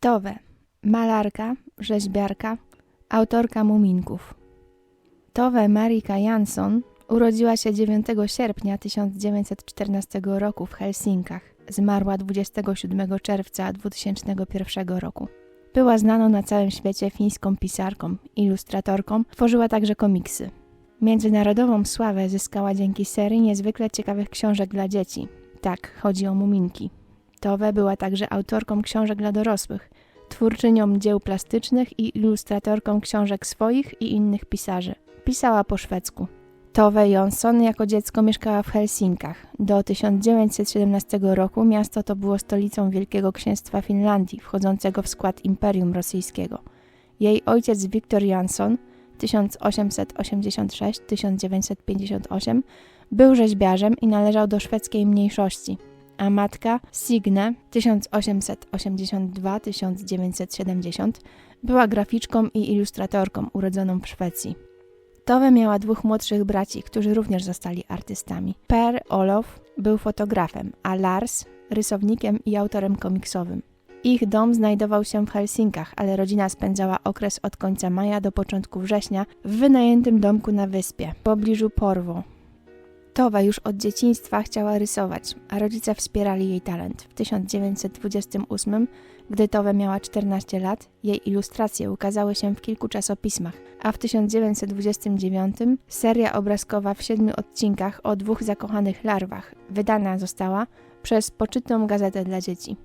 Towe, malarka, rzeźbiarka, autorka muminków. Towe Marika Jansson urodziła się 9 sierpnia 1914 roku w Helsinkach. Zmarła 27 czerwca 2001 roku. Była znaną na całym świecie fińską pisarką, ilustratorką, tworzyła także komiksy. Międzynarodową sławę zyskała dzięki serii niezwykle ciekawych książek dla dzieci. Tak, chodzi o muminki. Towe była także autorką książek dla dorosłych, twórczynią dzieł plastycznych i ilustratorką książek swoich i innych pisarzy. Pisała po szwedzku. Tove Jonsson jako dziecko mieszkała w Helsinkach. Do 1917 roku miasto to było stolicą Wielkiego Księstwa Finlandii, wchodzącego w skład Imperium Rosyjskiego. Jej ojciec Wiktor Jansson 1886-1958 był rzeźbiarzem i należał do szwedzkiej mniejszości, a matka Signe 1882-1970 była graficzką i ilustratorką urodzoną w Szwecji. Tove miała dwóch młodszych braci, którzy również zostali artystami. Per Olof był fotografem, a Lars rysownikiem i autorem komiksowym. Ich dom znajdował się w Helsinkach, ale rodzina spędzała okres od końca maja do początku września w wynajętym domku na wyspie, w pobliżu Porwo. Towa już od dzieciństwa chciała rysować, a rodzice wspierali jej talent. W 1928, gdy Towe miała 14 lat, jej ilustracje ukazały się w kilku czasopismach, a w 1929 seria obrazkowa w siedmiu odcinkach o dwóch zakochanych larwach wydana została przez poczytną gazetę dla dzieci.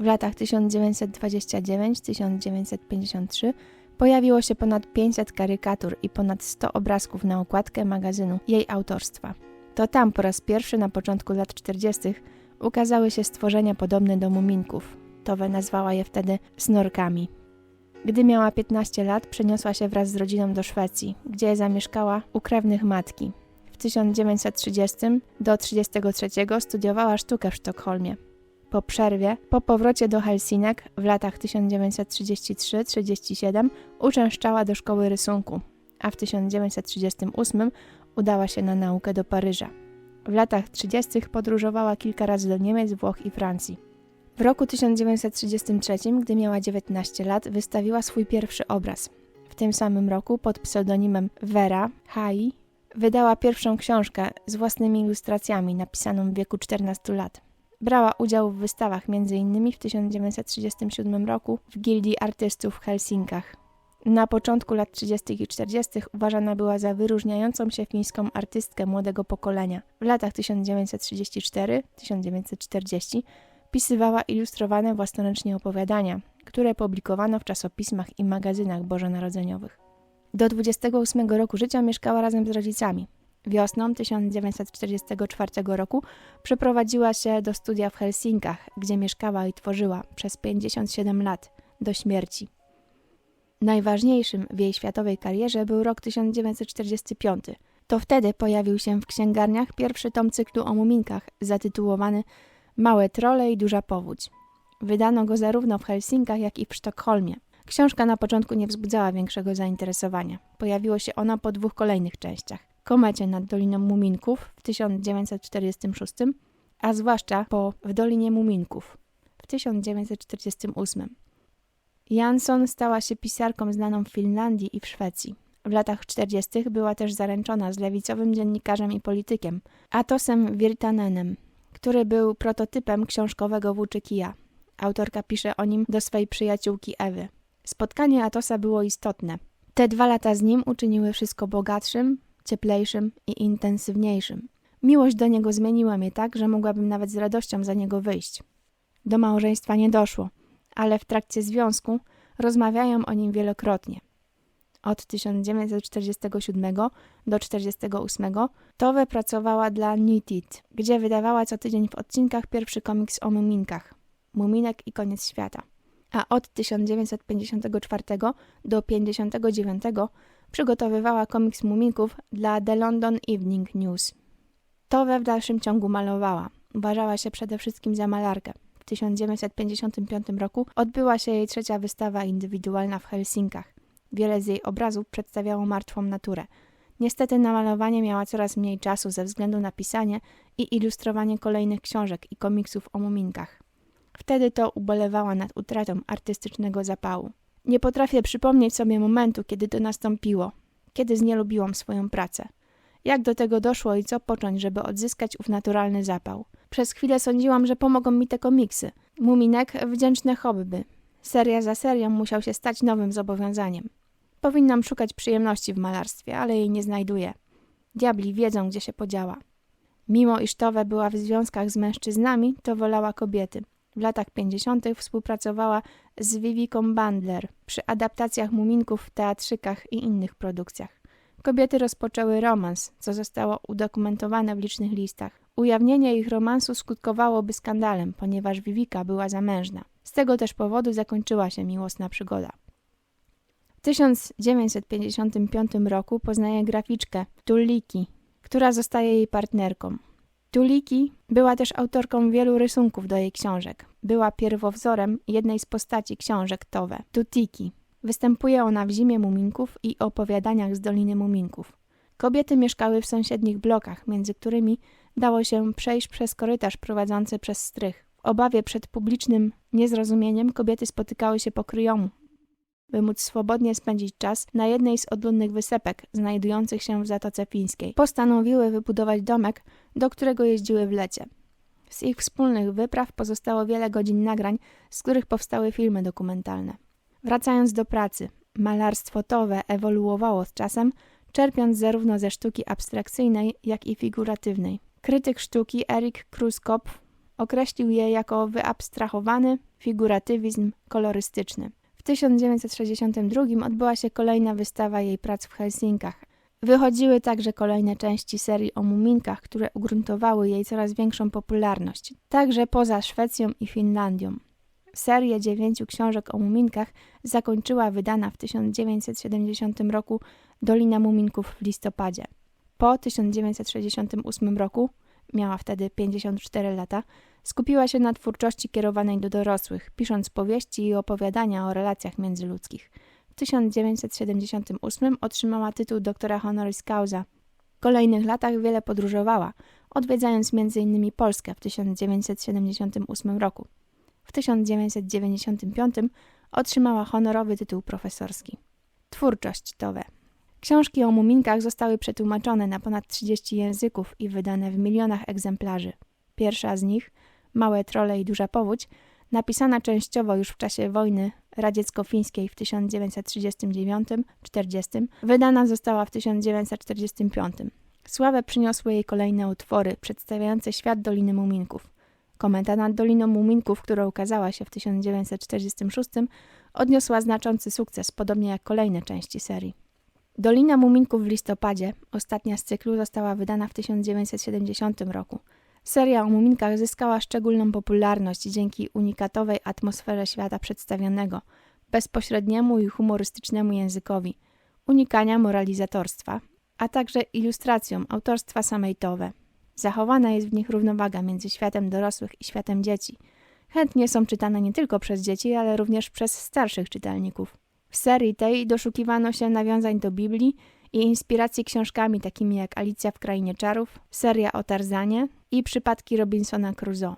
W latach 1929-1953 pojawiło się ponad 500 karykatur i ponad 100 obrazków na okładkę magazynu jej autorstwa. To tam po raz pierwszy na początku lat 40. ukazały się stworzenia podobne do muminków. Towe nazwała je wtedy snorkami. Gdy miała 15 lat, przeniosła się wraz z rodziną do Szwecji, gdzie zamieszkała u krewnych matki. W 1930 do 1933 studiowała sztukę w Sztokholmie. Po przerwie, po powrocie do Helsinek w latach 1933-37 uczęszczała do szkoły rysunku, a w 1938 udała się na naukę do Paryża. W latach 30. podróżowała kilka razy do Niemiec, Włoch i Francji. W roku 1933, gdy miała 19 lat, wystawiła swój pierwszy obraz. W tym samym roku pod pseudonimem Vera Hai wydała pierwszą książkę z własnymi ilustracjami napisaną w wieku 14 lat. Brała udział w wystawach m.in. w 1937 roku w Gildii Artystów w Helsinkach. Na początku lat 30. i 40. uważana była za wyróżniającą się fińską artystkę młodego pokolenia. W latach 1934-1940 pisywała ilustrowane własnoręcznie opowiadania, które publikowano w czasopismach i magazynach bożonarodzeniowych. Do 28 roku życia mieszkała razem z rodzicami. Wiosną 1944 roku przeprowadziła się do studia w Helsinkach, gdzie mieszkała i tworzyła przez 57 lat, do śmierci. Najważniejszym w jej światowej karierze był rok 1945. To wtedy pojawił się w księgarniach pierwszy tom cyklu o muminkach, zatytułowany Małe trole i duża powódź. Wydano go zarówno w Helsinkach, jak i w Sztokholmie. Książka na początku nie wzbudzała większego zainteresowania. Pojawiło się ona po dwóch kolejnych częściach. Komecie nad Doliną Muminków w 1946, a zwłaszcza po W Dolinie Muminków w 1948. Jansson stała się pisarką znaną w Finlandii i w Szwecji. W latach 40. była też zaręczona z lewicowym dziennikarzem i politykiem Atosem Virtanenem, który był prototypem książkowego Włóczykija. Autorka pisze o nim do swej przyjaciółki Ewy. Spotkanie Atosa było istotne. Te dwa lata z nim uczyniły wszystko bogatszym, cieplejszym i intensywniejszym. Miłość do niego zmieniła mnie tak, że mogłabym nawet z radością za niego wyjść. Do małżeństwa nie doszło, ale w trakcie związku rozmawiają o nim wielokrotnie. Od 1947 do 1948 Towe pracowała dla Knitted, gdzie wydawała co tydzień w odcinkach pierwszy komiks o muminkach Muminek i koniec świata. A od 1954 do 1959 przygotowywała komiks muminków dla The London Evening News. Towe w dalszym ciągu malowała. Uważała się przede wszystkim za malarkę. W 1955 roku odbyła się jej trzecia wystawa indywidualna w Helsinkach. Wiele z jej obrazów przedstawiało martwą naturę. Niestety na malowanie miała coraz mniej czasu ze względu na pisanie i ilustrowanie kolejnych książek i komiksów o muminkach. Wtedy to ubolewała nad utratą artystycznego zapału. Nie potrafię przypomnieć sobie momentu, kiedy to nastąpiło, kiedy znielubiłam swoją pracę. Jak do tego doszło i co począć, żeby odzyskać ów naturalny zapał? Przez chwilę sądziłam, że pomogą mi te komiksy. Muminek wdzięczne hobby. Seria za serią musiał się stać nowym zobowiązaniem. Powinnam szukać przyjemności w malarstwie, ale jej nie znajduję. Diabli wiedzą, gdzie się podziała. Mimo iż Towe była w związkach z mężczyznami, to wolała kobiety. W latach 50. współpracowała z Viviką Bandler przy adaptacjach muminków w teatrzykach i innych produkcjach. Kobiety rozpoczęły romans, co zostało udokumentowane w licznych listach. Ujawnienie ich romansu skutkowałoby skandalem, ponieważ Vivika była zamężna. Z tego też powodu zakończyła się miłosna przygoda. W 1955 roku poznaje graficzkę Tuliki, która zostaje jej partnerką. Tuliki była też autorką wielu rysunków do jej książek. Była pierwowzorem jednej z postaci książek Towe, Tutiki. Występuje ona w Zimie Muminków i opowiadaniach z Doliny Muminków. Kobiety mieszkały w sąsiednich blokach, między którymi dało się przejść przez korytarz prowadzący przez strych. W obawie przed publicznym niezrozumieniem kobiety spotykały się po kryjomu, by móc swobodnie spędzić czas na jednej z odludnych wysepek znajdujących się w Zatoce Fińskiej. Postanowiły wybudować domek, do którego jeździły w lecie. Z ich wspólnych wypraw pozostało wiele godzin nagrań, z których powstały filmy dokumentalne. Wracając do pracy, malarstwo towe ewoluowało z czasem, czerpiąc zarówno ze sztuki abstrakcyjnej, jak i figuratywnej. Krytyk sztuki Erik Kruskopf określił je jako wyabstrahowany figuratywizm kolorystyczny. W 1962 odbyła się kolejna wystawa jej prac w Helsinkach. Wychodziły także kolejne części serii o muminkach, które ugruntowały jej coraz większą popularność, także poza Szwecją i Finlandią. Serię dziewięciu książek o muminkach zakończyła wydana w 1970 roku Dolina Muminków w listopadzie. Po 1968 roku, miała wtedy 54 lata, skupiła się na twórczości kierowanej do dorosłych, pisząc powieści i opowiadania o relacjach międzyludzkich. W 1978 otrzymała tytuł doktora honoris causa. W kolejnych latach wiele podróżowała, odwiedzając m.in. Polskę w 1978 roku. W 1995 otrzymała honorowy tytuł profesorski. Twórczość Towe. Książki o muminkach zostały przetłumaczone na ponad 30 języków i wydane w milionach egzemplarzy. Pierwsza z nich, Małe trole i duża powódź, napisana częściowo już w czasie wojny radziecko-fińskiej w 1939-40, wydana została w 1945. Sławę przyniosły jej kolejne utwory przedstawiające świat Doliny Muminków. Komenta nad Doliną Muminków, która ukazała się w 1946, odniosła znaczący sukces, podobnie jak kolejne części serii. Dolina Muminków w listopadzie, ostatnia z cyklu, została wydana w 1970 roku. Seria o muminkach zyskała szczególną popularność dzięki unikatowej atmosferze świata przedstawionego, bezpośredniemu i humorystycznemu językowi, unikania moralizatorstwa, a także ilustracjom autorstwa samej Towe. Zachowana jest w nich równowaga między światem dorosłych i światem dzieci. Chętnie są czytane nie tylko przez dzieci, ale również przez starszych czytelników. W serii tej doszukiwano się nawiązań do Biblii i inspiracji książkami takimi jak Alicja w Krainie Czarów, seria o Tarzanie i przypadki Robinsona Crusoe.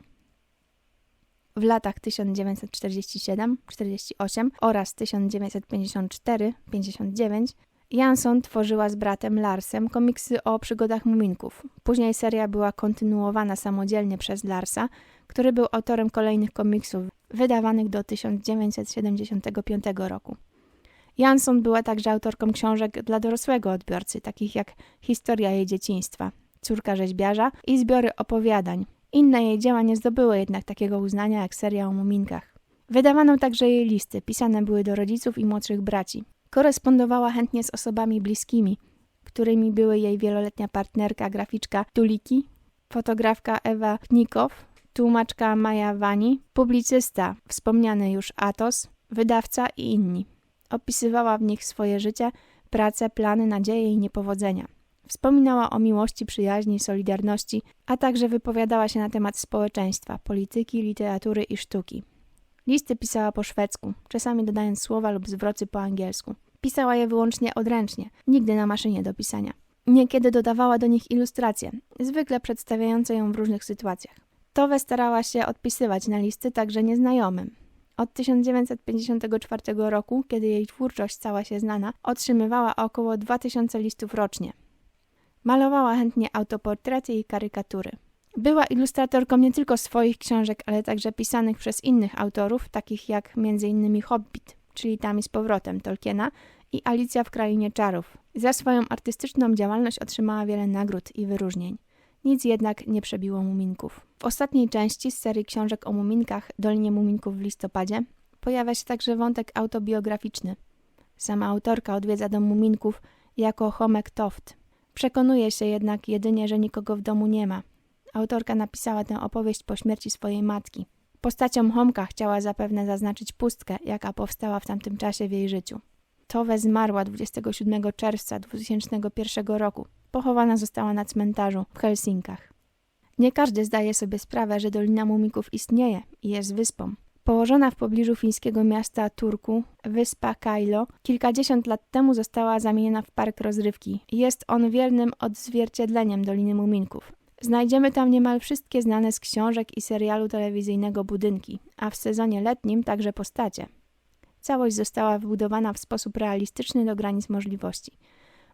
W latach 1947-48 oraz 1954-59 Jansson tworzyła z bratem Larsem komiksy o przygodach muminków. Później seria była kontynuowana samodzielnie przez Larsa, który był autorem kolejnych komiksów wydawanych do 1975 roku. Jansson była także autorką książek dla dorosłego odbiorcy, takich jak Historia jej dzieciństwa, Córka rzeźbiarza i zbiory opowiadań. Inne jej dzieła nie zdobyły jednak takiego uznania jak seria o muminkach. Wydawano także jej listy, pisane były do rodziców i młodszych braci. Korespondowała chętnie z osobami bliskimi, którymi były jej wieloletnia partnerka, graficzka Tuliki, fotografka Ewa Pnikow, tłumaczka Maja Wani, publicysta, wspomniany już Atos, wydawca i inni. Opisywała w nich swoje życie, pracę, plany, nadzieje i niepowodzenia. Wspominała o miłości, przyjaźni, solidarności, a także wypowiadała się na temat społeczeństwa, polityki, literatury i sztuki. Listy pisała po szwedzku, czasami dodając słowa lub zwroty po angielsku. Pisała je wyłącznie odręcznie, nigdy na maszynie do pisania. Niekiedy dodawała do nich ilustracje, zwykle przedstawiające ją w różnych sytuacjach. Towe starała się odpisywać na listy także nieznajomym. Od 1954 roku, kiedy jej twórczość stała się znana, otrzymywała około 2000 listów rocznie. Malowała chętnie autoportrety i karykatury. Była ilustratorką nie tylko swoich książek, ale także pisanych przez innych autorów, takich jak m.in. Hobbit, czyli Tam i z powrotem Tolkiena i Alicja w Krainie Czarów. Za swoją artystyczną działalność otrzymała wiele nagród i wyróżnień. Nic jednak nie przebiło muminków. W ostatniej części z serii książek o muminkach Dolinie Muminków w listopadzie pojawia się także wątek autobiograficzny. Sama autorka odwiedza dom muminków jako Homek Toft. Przekonuje się jednak jedynie, że nikogo w domu nie ma. Autorka napisała tę opowieść po śmierci swojej matki. Postacią Homka chciała zapewne zaznaczyć pustkę, jaka powstała w tamtym czasie w jej życiu. Towe zmarła 27 czerwca 2001 roku. Pochowana została na cmentarzu w Helsinkach. Nie każdy zdaje sobie sprawę, że Dolina Mumików istnieje i jest wyspą. Położona w pobliżu fińskiego miasta Turku, wyspa Kailo kilkadziesiąt lat temu została zamieniona w park rozrywki. Jest on wiernym odzwierciedleniem Doliny Muminków. Znajdziemy tam niemal wszystkie znane z książek i serialu telewizyjnego budynki, a w sezonie letnim także postacie. Całość została wybudowana w sposób realistyczny do granic możliwości.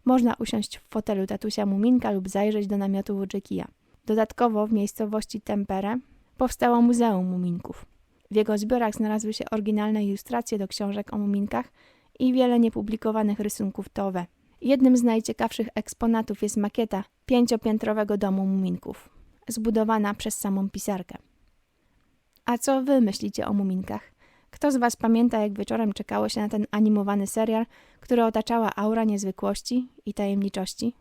Można usiąść w fotelu tatusia Muminka lub zajrzeć do namiotu Wujekija. Dodatkowo w miejscowości Tempere powstało Muzeum Muminków. W jego zbiorach znalazły się oryginalne ilustracje do książek o muminkach i wiele niepublikowanych rysunków Towe. Jednym z najciekawszych eksponatów jest makieta pięciopiętrowego domu muminków, zbudowana przez samą pisarkę. A co wy myślicie o muminkach? Kto z was pamięta, jak wieczorem czekało się na ten animowany serial, który otaczała aura niezwykłości i tajemniczości?